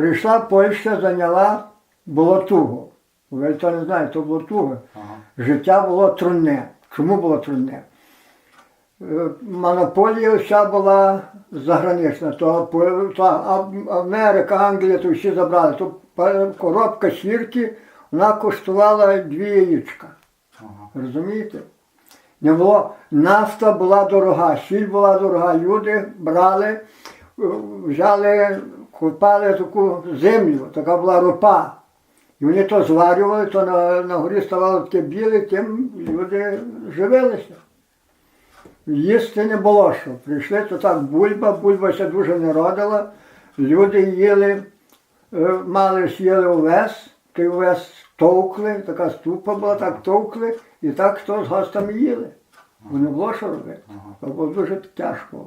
Прийшла Польща, зайняла, було туго. Ви то не знаєте, то було туго. Ага. Життя було трудне. Чому було трудне? Е, Монополія вся була загранична, то, то Америка, Англія, то всі забрали. То коробка сірки, вона коштувала дві яєчка. Ага. Розумієте? Не було, нафта була дорога, сіль була дорога. Люди брали, е, взяли, купали таку землю, така була ропа. І вони то зварювали, то на, на горі ставало таке біле, тим люди живилися. Їсти не було що. Прийшли, то так бульба, бульба ще дуже не родила. Люди їли, е, мали з'їли овес, той овес товкли, така ступа була, так товкли, і так хто з гостями їли. Бо не було що робити. Бо було дуже тяжко.